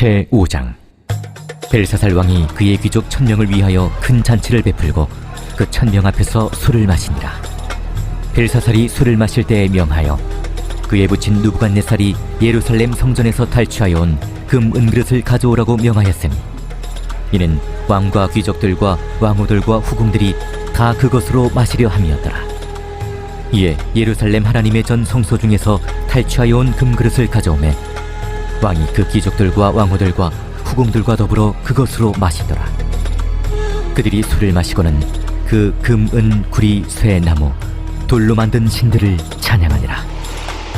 제5장. 벨사살 왕이 그의 귀족 천명을 위하여 큰 잔치를 베풀고 그 천명 앞에서 술을 마시니라 벨사살이 술을 마실 때에 명하여 그에 붙인 누부갓네살이 예루살렘 성전에서 탈취하여 온 금 은그릇을 가져오라고 명하였으니 이는 왕과 귀족들과 왕후들과 후궁들이 다 그것으로 마시려 함이었더라. 이에 예루살렘 하나님의 전 성소 중에서 탈취하여 온 금그릇을 가져오매 왕이 그 귀족들과 왕후들과 후궁들과 더불어 그것으로 마시더라. 그들이 술을 마시고는 그 금, 은, 구리, 쇠, 나무, 돌로 만든 신들을 찬양하니라.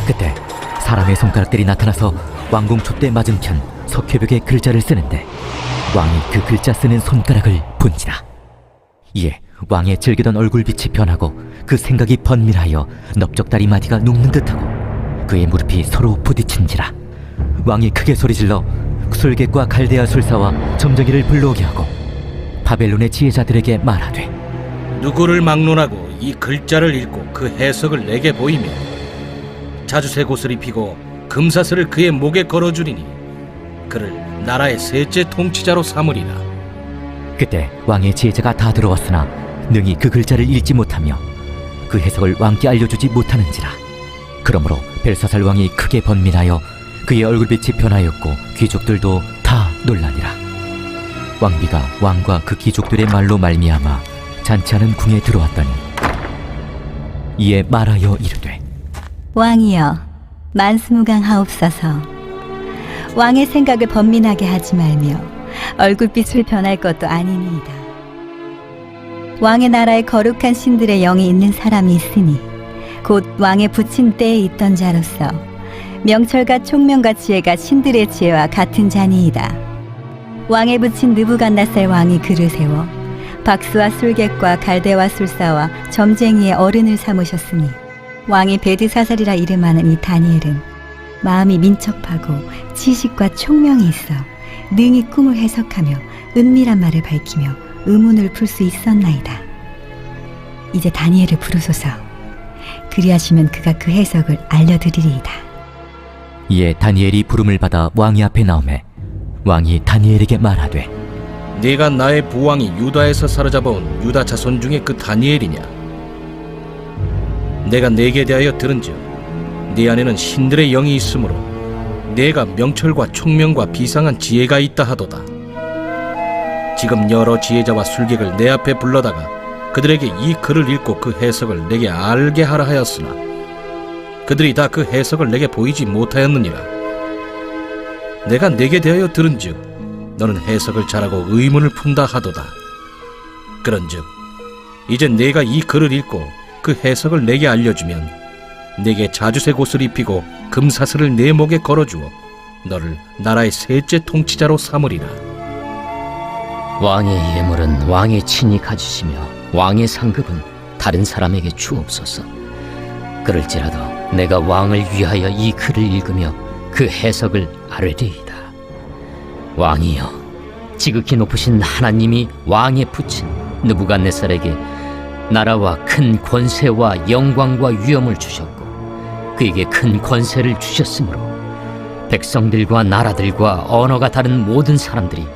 그때 사람의 손가락들이 나타나서 왕궁 촛대 맞은편 석회벽에 글자를 쓰는데 왕이 그 글자 쓰는 손가락을 본지라. 이에 왕의 즐기던 얼굴빛이 변하고 그 생각이 번밀하여 넓적다리 마디가 눕는 듯하고 그의 무릎이 서로 부딪힌지라. 왕이 크게 소리질러 술객과 갈대아 술사와 점쟁이를 불러오게 하고 바벨론의 지혜자들에게 말하되 누구를 막론하고 이 글자를 읽고 그 해석을 내게 보이며 자주색 옷을 입히고 금사슬을 그의 목에 걸어주리니 그를 나라의 셋째 통치자로 삼으리라. 그때 왕의 지혜자가 다 들어왔으나 능히 그 글자를 읽지 못하며 그 해석을 왕께 알려주지 못하는지라. 그러므로 벨사살 왕이 크게 번민하여 그의 얼굴빛이 변하였고 귀족들도 다 놀라니라. 왕비가 왕과 그 귀족들의 말로 말미암아 잔치하는 궁에 들어왔더니 이에 말하여 이르되 왕이여 만스무강하옵소서. 왕의 생각을 번민하게 하지 말며 얼굴빛을 변할 것도 아니니이다. 왕의 나라에 거룩한 신들의 영이 있는 사람이 있으니 곧 왕의 붙인 때에 있던 자로서 명철과 총명과 지혜가 신들의 지혜와 같은 자니이다 왕의 붙인 느부갓나살 왕이 그를 세워 박수와 술객과 갈대와 술사와 점쟁이의 어른을 삼으셨으니 왕이 베드사살이라 이름하는 이 다니엘은 마음이 민첩하고 지식과 총명이 있어 능히 꿈을 해석하며 은밀한 말을 밝히며 의문을 풀 수 있었나이다. 이제 다니엘을 부르소서. 그리하시면 그가 그 해석을 알려드리리이다. 이에 다니엘이 부름을 받아 왕이 앞에 나오매 왕이 다니엘에게 말하되 네가 나의 부왕이 유다에서 사로잡아온 유다 자손 중에 그 다니엘이냐? 내가 네게 대하여 들은즉 네 안에는 신들의 영이 있으므로 내가 명철과 총명과 비상한 지혜가 있다 하도다. 지금 여러 지혜자와 술객을 내 앞에 불러다가 그들에게 이 글을 읽고 그 해석을 내게 알게 하라 하였으나 그들이 다 그 해석을 내게 보이지 못하였느니라 내가 네게 대하여 들은즉 너는 해석을 잘하고 의문을 푼다 하도다. 그런즉 이제 내가 이 글을 읽고 그 해석을 내게 알려주면 내게 자주색 옷을 입히고 금사슬을 내 목에 걸어주어 너를 나라의 셋째 통치자로 삼으리라. 왕의 예물은 왕의 친히 가지시며 왕의 상급은 다른 사람에게 주옵소서. 그럴지라도 내가 왕을 위하여 이 글을 읽으며 그 해석을 아뢰리이다. 왕이여, 지극히 높으신 하나님이 왕에 붙인 느부갓네살에게 나라와 큰 권세와 영광과 위엄을 주셨고 그에게 큰 권세를 주셨으므로 백성들과 나라들과 언어가 다른 모든 사람들이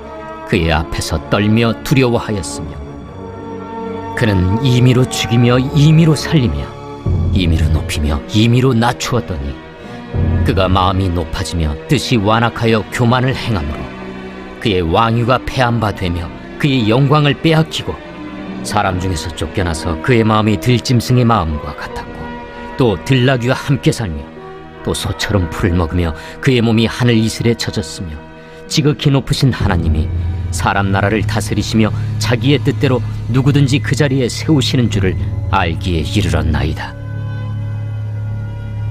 그의 앞에서 떨며 두려워하였으며 그는 임의로 죽이며 임의로 살리며 임의로 높이며 임의로 낮추었더니 그가 마음이 높아지며 뜻이 완악하여 교만을 행함으로 그의 왕위가 패한 바 되며 그의 영광을 빼앗기고 사람 중에서 쫓겨나서 그의 마음이 들짐승의 마음과 같았고 또 들나귀와 함께 살며 또 소처럼 풀을 먹으며 그의 몸이 하늘 이슬에 젖었으며 지극히 높으신 하나님이 사람 나라를 다스리시며 자기의 뜻대로 누구든지 그 자리에 세우시는 줄을 알기에 이르렀나이다.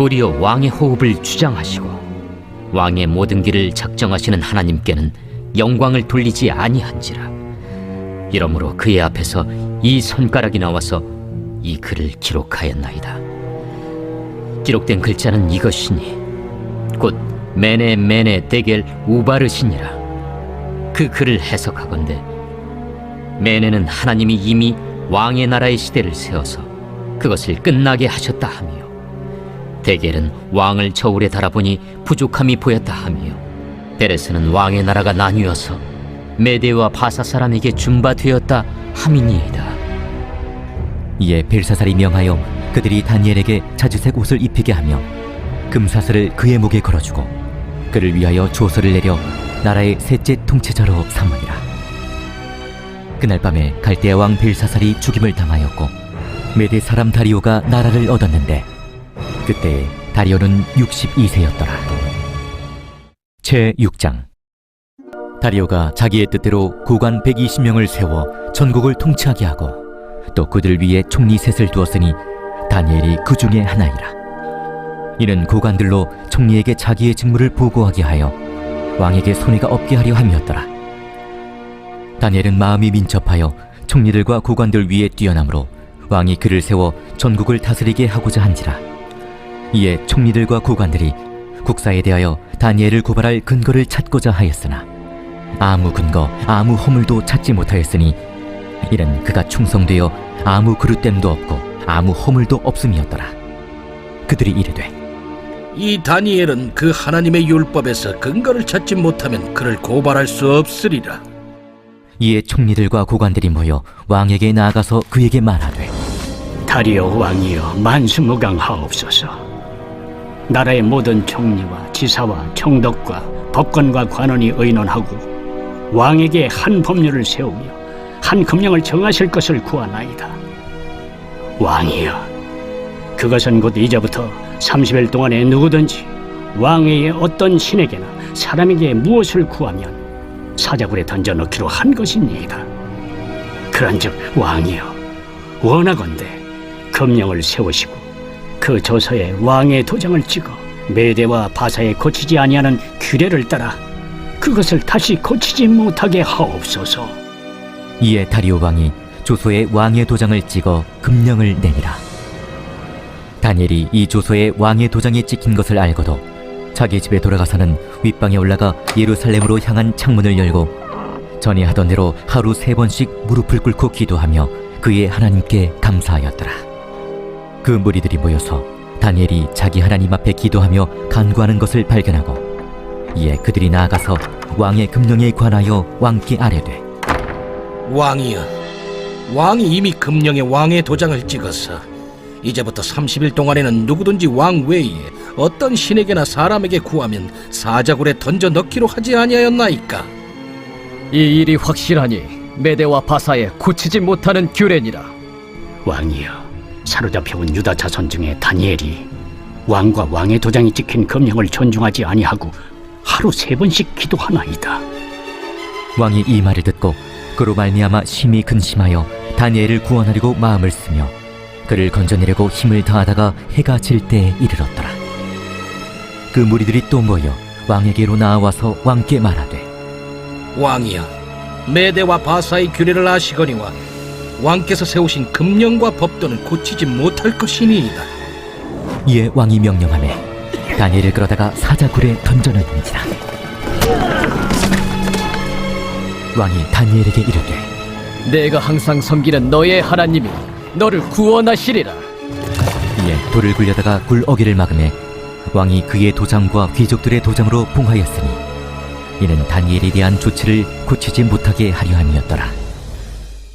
도리어 왕의 호흡을 주장하시고 왕의 모든 길을 작정하시는 하나님께는 영광을 돌리지 아니한지라. 이러므로 그의 앞에서 이 손가락이 나와서 이 글을 기록하였나이다. 기록된 글자는 이것이니 곧 메네 메네 데겔 우바르시니라. 그 글을 해석하건대 메네는 하나님이 이미 왕의 나라의 시대를 세워서 그것을 끝나게 하셨다 하며 데겔은 왕을 저울에 달아보니 부족함이 보였다 하며 베레스는 왕의 나라가 나뉘어서 메대와 바사 사람에게 준바되었다 함이니이다 이에 벨사살이 명하여 그들이 다니엘에게 자주색 옷을 입히게 하며 금사슬을 그의 목에 걸어주고 그를 위하여 조서를 내려 나라의 셋째 통치자로 삼으니라. 그날 밤에 갈대아 왕 벨사살이 죽임을 당하였고 메대 사람 다리오가 나라를 얻었는데 그때 다리오는 62세였더라. 제 6장 다리오가 자기의 뜻대로 고관 120명을 세워 전국을 통치하게 하고 또 그들 위에 총리 셋을 두었으니 다니엘이 그 중에 하나이라. 이는 고관들로 총리에게 자기의 직무를 보고하게 하여 왕에게 손해가 없게 하려 함이었더라. 다니엘은 마음이 민첩하여 총리들과 고관들 위에 뛰어남으로 왕이 그를 세워 전국을 다스리게 하고자 한지라. 이에 총리들과 고관들이 국사에 대하여 다니엘을 고발할 근거를 찾고자 하였으나 아무 근거, 아무 허물도 찾지 못하였으니 이는 그가 충성되어 아무 그릇됨도 없고 아무 허물도 없음이었더라. 그들이 이르되 이 다니엘은 그 하나님의 율법에서 근거를 찾지 못하면 그를 고발할 수 없으리라. 이에 총리들과 고관들이 모여 왕에게 나아가서 그에게 말하되 다리오 왕이여 만수무강하옵소서. 나라의 모든 총리와 지사와 총독과 법관과 관원이 의논하고 왕에게 한 법률을 세우며 한 금령을 정하실 것을 구하나이다. 왕이여, 그것은 곧 이제부터 30일 동안에 누구든지 왕의 어떤 신에게나 사람에게 무엇을 구하면 사자굴에 던져 넣기로 한 것입니다. 그런즉 왕이여, 원하건대 금령을 세우시고 그 조서에 왕의 도장을 찍어 메대와 바사에 고치지 아니하는 규례를 따라 그것을 다시 고치지 못하게 하옵소서. 이에 다리오 왕이 조소에 왕의 도장을 찍어 금령을 내니라. 다니엘이 이 조소에 왕의 도장이 찍힌 것을 알고도 자기 집에 돌아가서는 윗방에 올라가 예루살렘으로 향한 창문을 열고 전에 하던 대로 하루 세 번씩 무릎을 꿇고 기도하며 그의 하나님께 감사하였더라. 그 무리들이 모여서 다니엘이 자기 하나님 앞에 기도하며 간구하는 것을 발견하고 이에 그들이 나아가서 왕의 금령에 관하여 왕께 아뢰되 왕이여, 왕이 이미 금령에 왕의 도장을 찍어서 이제부터 30일 동안에는 누구든지 왕 외에 어떤 신에게나 사람에게 구하면 사자굴에 던져 넣기로 하지 아니하였나이까? 이 일이 확실하니 메대와 바사에 고치지 못하는 규례니라. 왕이여, 사로잡혀온 유다 자손 중에 다니엘이 왕과 왕의 도장이 찍힌 금령을 존중하지 아니하고 하루 세 번씩 기도하나이다. 왕이 이 말을 듣고 그로 말미암아 심히 근심하여 다니엘을 구원하려고 마음을 쓰며 그를 건져내려고 힘을 다하다가 해가 질 때에 이르렀더라. 그 무리들이 또 모여 왕에게로 나와서 왕께 말하되 왕이여, 메대와 바사의 규례를 아시거니와 왕께서 세우신 금령과 법도는 고치지 못할 것이니이다. 이에 왕이 명령하매 다니엘을 끌어다가 사자굴에 던져넣는지라. 왕이 다니엘에게 이르되 내가 항상 섬기는 너의 하나님이 너를 구원하시리라. 이에 돌을 굴려다가 굴 어기를 막음에 왕이 그의 도장과 귀족들의 도장으로 봉하였으니 이는 다니엘에 대한 조치를 고치지 못하게 하려 함이었더라.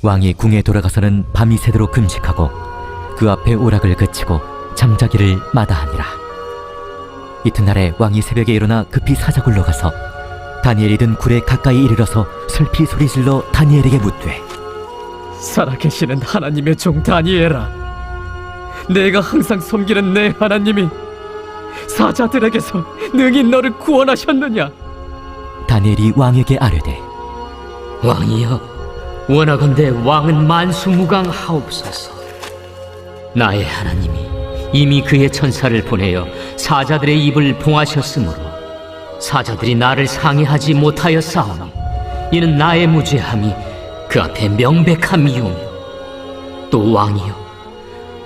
왕이 궁에 돌아가서는 밤이 새도록 금식하고 그 앞에 오락을 그치고 잠자기를 마다하니라. 이튿날에 왕이 새벽에 일어나 급히 사자굴로 가서 다니엘이 든 굴에 가까이 이르러서 슬피 소리질러 다니엘에게 묻되 살아계시는 하나님의 종 다니엘아. 내가 항상 섬기는 내 하나님이 사자들에게서 능히 너를 구원하셨느냐? 다니엘이 왕에게 아뢰되 왕이여 원하건대 왕은 만수무강하옵소서. 나의 하나님이 이미 그의 천사를 보내어 사자들의 입을 봉하셨으므로 사자들이 나를 상해하지 못하였사오니 이는 나의 무죄함이 그 앞에 명백함이오며 또 왕이여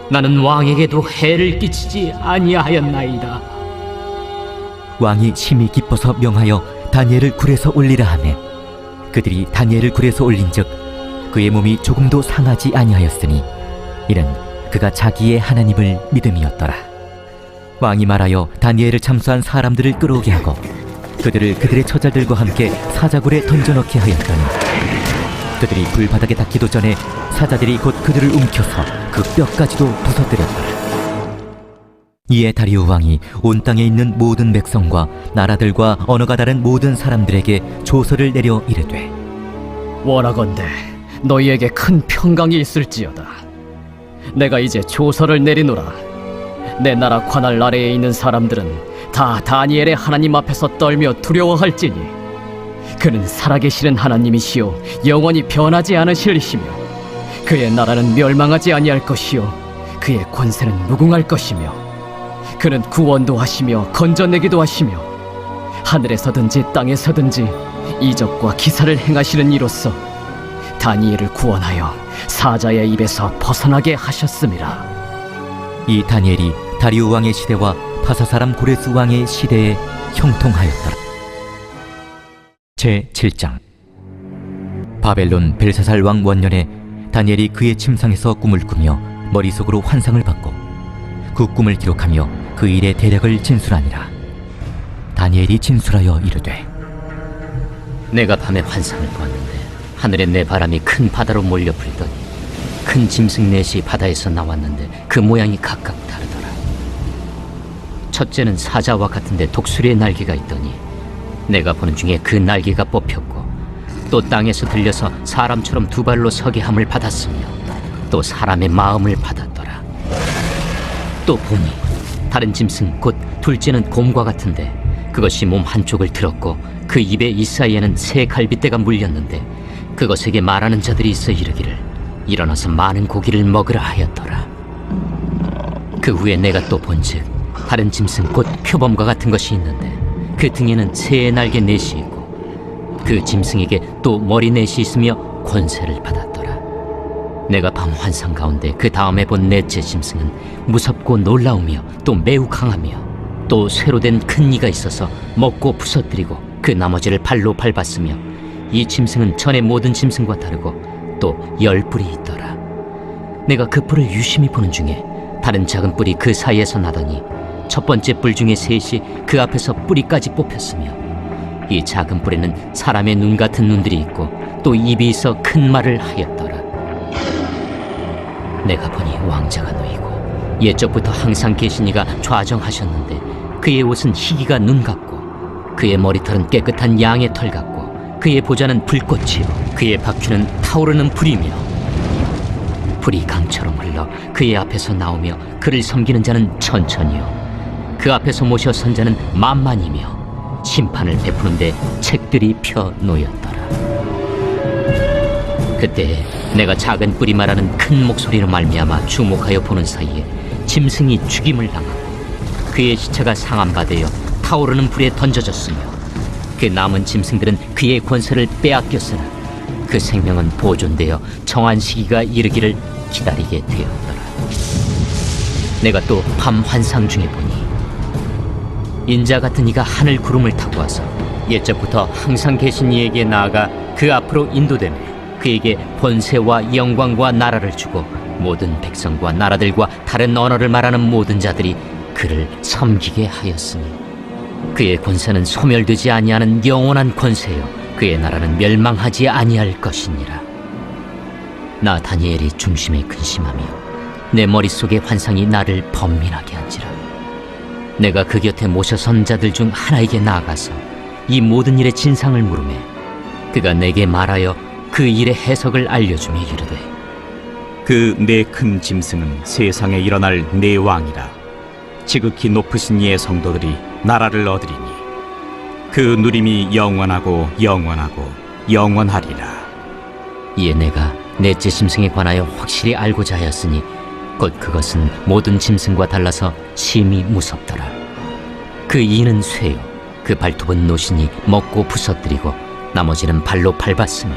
나는 왕에게도 해를 끼치지 아니하였나이다. 왕이 심히 기뻐서 명하여 다니엘을 굴에서 올리라 하매 그들이 다니엘을 굴에서 올린즉 그의 몸이 조금도 상하지 아니하였으니 이는 그가 자기의 하나님을 믿음이었더라. 왕이 말하여 다니엘을 참수한 사람들을 끌어오게 하고 그들을 그들의 처자들과 함께 사자굴에 던져넣게 하였더니 그들이 불바닥에 닿기도 전에 사자들이 곧 그들을 움켜서 그 뼈까지도 부서뜨렸더라. 이에 다리오 왕이 온 땅에 있는 모든 백성과 나라들과 언어가 다른 모든 사람들에게 조서를 내려 이르되 원하건대 너희에게 큰 평강이 있을지어다. 내가 이제 조서를 내리노라. 내 나라 관할 아래에 있는 사람들은 다 다니엘의 하나님 앞에서 떨며 두려워할지니 그는 살아계시는 하나님이시요 영원히 변하지 않으실이시며 그의 나라는 멸망하지 아니할 것이요 그의 권세는 무궁할 것이며 그는 구원도 하시며 건져내기도 하시며 하늘에서든지 땅에서든지 이적과 기사를 행하시는 이로써 다니엘을 구원하여 사자의 입에서 벗어나게 하셨습니다. 이 다니엘이 다리오 왕의 시대와 파사 사람 고레스 왕의 시대에 형통하였더라. 제 7장 바벨론 벨사살 왕 원년에 다니엘이 그의 침상에서 꿈을 꾸며 머릿속으로 환상을 받고 그 꿈을 기록하며 그 일의 대략을 진술하니라. 다니엘이 진술하여 이르되 내가 밤에 환상을 보았는데 하늘에 내 바람이 큰 바다로 몰려 불더니 큰 짐승 넷이 바다에서 나왔는데 그 모양이 각각 다르더라. 첫째는 사자와 같은데 독수리의 날개가 있더니 내가 보는 중에 그 날개가 뽑혔고 또 땅에서 들려서 사람처럼 두 발로 서게 함을 받았으며 또 사람의 마음을 받았더라. 또 보니 다른 짐승 곧 둘째는 곰과 같은데 그것이 몸 한쪽을 들었고 그 입에 이 사이에는 새 갈빗대가 물렸는데 그것에게 말하는 자들이 있어 이르기를 일어나서 많은 고기를 먹으라 하였더라. 그 후에 내가 또 본즉 다른 짐승 곧 표범과 같은 것이 있는데 그 등에는 새의 날개 넷이 있고 그 짐승에게 또 머리 넷이 있으며 권세를 받았더라. 내가 밤 환상 가운데 그 다음에 본 넷째 짐승은 무섭고 놀라우며 또 매우 강하며 또 쇠로 된 큰 이가 있어서 먹고 부서뜨리고 그 나머지를 발로 밟았으며 이 짐승은 전의 모든 짐승과 다르고 또 열 뿔이 있더라. 내가 그 뿔을 유심히 보는 중에 다른 작은 뿔이 그 사이에서 나더니 첫 번째 뿔 중에 셋이 그 앞에서 뿌리까지 뽑혔으며 이 작은 뿔에는 사람의 눈 같은 눈들이 있고 또 입이 있어 큰 말을 하였더라. 내가 보니 왕자가 놓이고 옛적부터 항상 계신 이가 좌정하셨는데 그의 옷은 희기가 눈 같고 그의 머리털은 깨끗한 양의 털 같고 그의 보좌는 불꽃이요. 그의 바퀴는 타오르는 불이며 불이 강처럼 흘러 그의 앞에서 나오며 그를 섬기는 자는 천천히요. 그 앞에서 모셔 선 자는 만만이며 심판을 베푸는데 책들이 펴 놓였더라. 그때 내가 작은 뿌리 말하는 큰 목소리로 말미암아 주목하여 보는 사이에 짐승이 죽임을 당하고 그의 시체가 상함받으여 타오르는 불에 던져졌으며 그 남은 짐승들은 그의 권세를 빼앗겼으나 그 생명은 보존되어 정한 시기가 이르기를 기다리게 되었더라. 내가 또 밤 환상 중에 보니 인자 같은 이가 하늘 구름을 타고 와서 옛적부터 항상 계신 이에게 나아가 그 앞으로 인도되며 그에게 번세와 영광과 나라를 주고 모든 백성과 나라들과 다른 언어를 말하는 모든 자들이 그를 섬기게 하였으니 그의 권세는 소멸되지 아니하는 영원한 권세요. 그의 나라는 멸망하지 아니할 것이니라. 나 다니엘이 중심에 근심하며 내 머릿속의 환상이 나를 번민하게 한지라. 내가 그 곁에 모셔 선 자들 중 하나에게 나아가서 이 모든 일의 진상을 물으매 그가 내게 말하여 그 일의 해석을 알려주며 이르되 그네큰 짐승은 세상에 일어날 네 왕이라. 지극히 높으신 이의 성도들이 나라를 얻으리니 그 누림이 영원하고 영원하고 영원하리라. 이에 내가 넷째 짐승에 관하여 확실히 알고자 하였으니 곧 그것은 모든 짐승과 달라서 심히 무섭더라. 그 이는 쇠요. 그 발톱은 노신이 먹고 부서뜨리고 나머지는 발로 밟았으며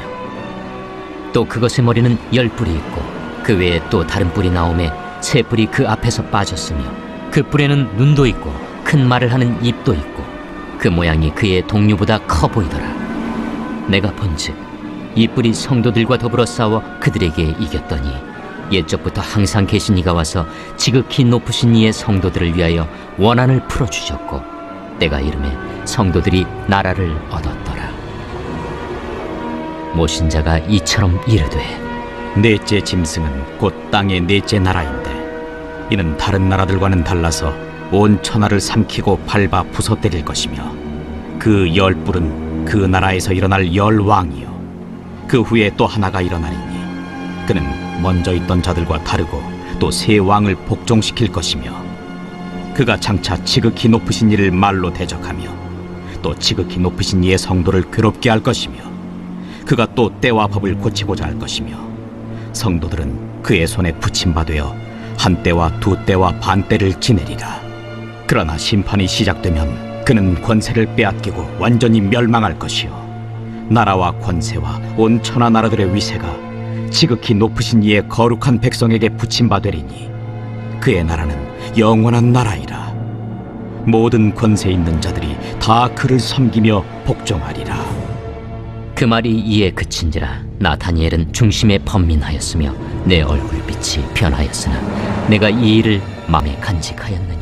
또 그것의 머리는 열 뿔이 있고 그 외에 또 다른 뿔이 나오매 세 뿔이 그 앞에서 빠졌으며 그 뿔에는 눈도 있고 큰 말을 하는 입도 있고 그 모양이 그의 동류보다 커 보이더라. 내가 본즉 이 뿔이 성도들과 더불어 싸워 그들에게 이겼더니 옛적부터 항상 계신 이가 와서 지극히 높으신 이의 성도들을 위하여 원한을 풀어 주셨고 때가 이름에 성도들이 나라를 얻었더라. 모신자가 이처럼 이르되 넷째 짐승은 곧 땅의 넷째 나라인데 이는 다른 나라들과는 달라서 온 천하를 삼키고 밟아 부서뜨릴 것이며 그열 뿔은 그 나라에서 일어날 열 왕이요 그 후에 또 하나가 일어나리니 그는 먼저 있던 자들과 다르고 또새 왕을 복종시킬 것이며 그가 장차 지극히 높으신 이를 말로 대적하며 또 지극히 높으신 이의 성도를 괴롭게 할 것이며 그가 또 때와 법을 고치고자 할 것이며 성도들은 그의 손에 붙임바 되어 한 때와 두 때와 반 때를 지내리라. 그러나 심판이 시작되면 그는 권세를 빼앗기고 완전히 멸망할 것이요 나라와 권세와 온 천하 나라들의 위세가 지극히 높으신 이의 거룩한 백성에게 붙임 바 되리니 그의 나라는 영원한 나라이라. 모든 권세 있는 자들이 다 그를 섬기며 복종하리라. 그 말이 이에 그친지라 나 다니엘은 중심에 번민하였으며 내 얼굴빛이 변하였으나 내가 이 일을 마음에 간직하였느니라